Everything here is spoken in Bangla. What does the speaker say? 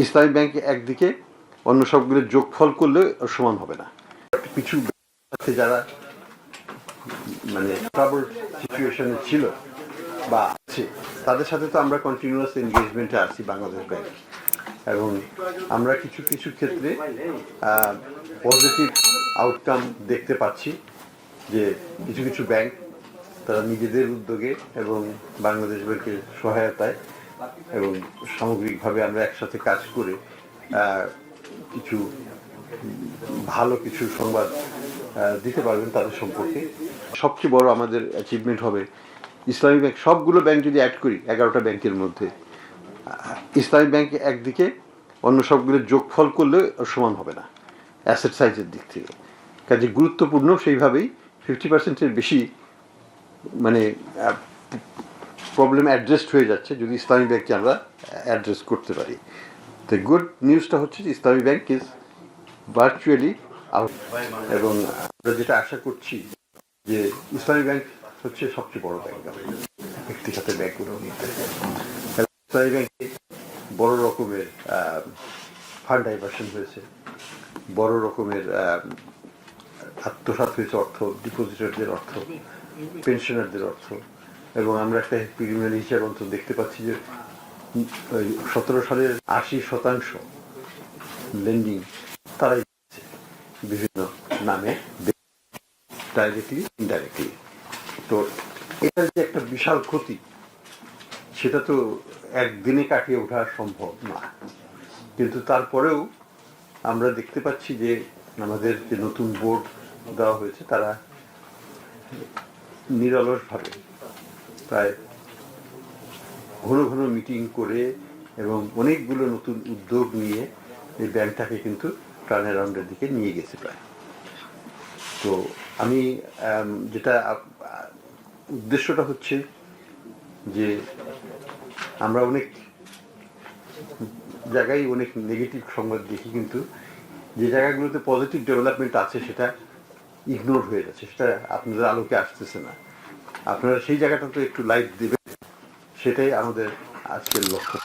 ইসলামী ব্যাংক একদিকে অন্য সবগুলোর যোগফল করলে সমান হবে না। কিছু আছে যারা মানে ট্রাবল সিচুয়েশনে ছিল বা আছে, তাদের সাথে তো আমরা কন্টিনিউয়াস এনগেজমেন্টে আছি বাংলাদেশ ব্যাংক। এবং আমরা কিছু কিছু ক্ষেত্রে পজিটিভ আউটকাম দেখতে পাচ্ছি যে কিছু কিছু ব্যাংক তারা নিজেদের উদ্যোগে এবং বাংলাদেশ ব্যাংকের সহায়তায় এবং সামগ্রিকভাবে আমরা একসাথে কাজ করে কিছু ভালো কিছু সংবাদ দিতে পারবেন তাদের সম্পর্কে। সবচেয়ে বড় আমাদের অ্যাচিভমেন্ট হবে ইসলামী ব্যাংক। সবগুলো ব্যাংক যদি অ্যাড করি, এগারোটা ব্যাংকের মধ্যে ইসলামী ব্যাংক একদিকে, অন্য সবগুলোর যোগফল করলে সমান হবে না অ্যাসেট সাইজের দিক থেকে। কাজে গুরুত্বপূর্ণ সেইভাবেই ফিফটি পার্সেন্টের বেশি মানে প্রবলেম অ্যাড্রেসড হয়ে যাচ্ছে যদি ইসলামী ব্যাংককে আমরা অ্যাড্রেস করতে পারি। তো গুড নিউজটা হচ্ছে যে ইসলামী ব্যাংক ইজ ভার্চুয়ালি আউট এবং আমরা যেটা আশা করছি যে ইসলামী ব্যাংক হচ্ছে সবচেয়ে বড় ব্যাংক ব্যক্তিগত মধ্যে এবং ইসলামী ব্যাংকে বড় রকমের ফান্ড ডাইভার্সন হয়েছে বড় রকমের আহ, আত্মসাৎ হয়েছে অর্থ ডিপোজিটরদের অর্থ পেনশনারদের অর্থ। এবং আমরা একটা প্রিলিমিনারি হিসাব অন্তত দেখতে পাচ্ছি যে, ওই সতেরো সালের আশি শতাংশ লেন্ডিং তারাই বিভিন্ন নামে ডাইরেক্টলি ইনডাইরেক্টলি তো এটার যে একটা বিশাল ক্ষতি, সেটা তো একদিনে কাটিয়ে ওঠা সম্ভব না। কিন্তু তারপরেও আমরা দেখতে পাচ্ছি যে, আমাদের যে নতুন বোর্ড দেওয়া হয়েছে, তারা নিরলসভাবে প্রায় ঘন ঘন মিটিং করে এবং অনেকগুলো নতুন উদ্যোগ নিয়ে এই ব্যাংকটাকে কিন্তু টার্ন অ্যারাউন্ডের দিকে নিয়ে গেছে প্রায়। তো আমি যেটা উদ্দেশ্যটা হচ্ছে যে আমরা অনেক জায়গায় অনেক নেগেটিভ সংবাদ দেখি কিন্তু যে জায়গাগুলোতে পজিটিভ ডেভেলপমেন্ট আছে সেটা ইগনোর হয়ে যাচ্ছে, সেটা আপনাদের আলোকে আসতেছে না। আপনারা সেই জায়গাটা তো একটু লাইট দিবেন সেটাই আমাদের আজকের লক্ষ্য।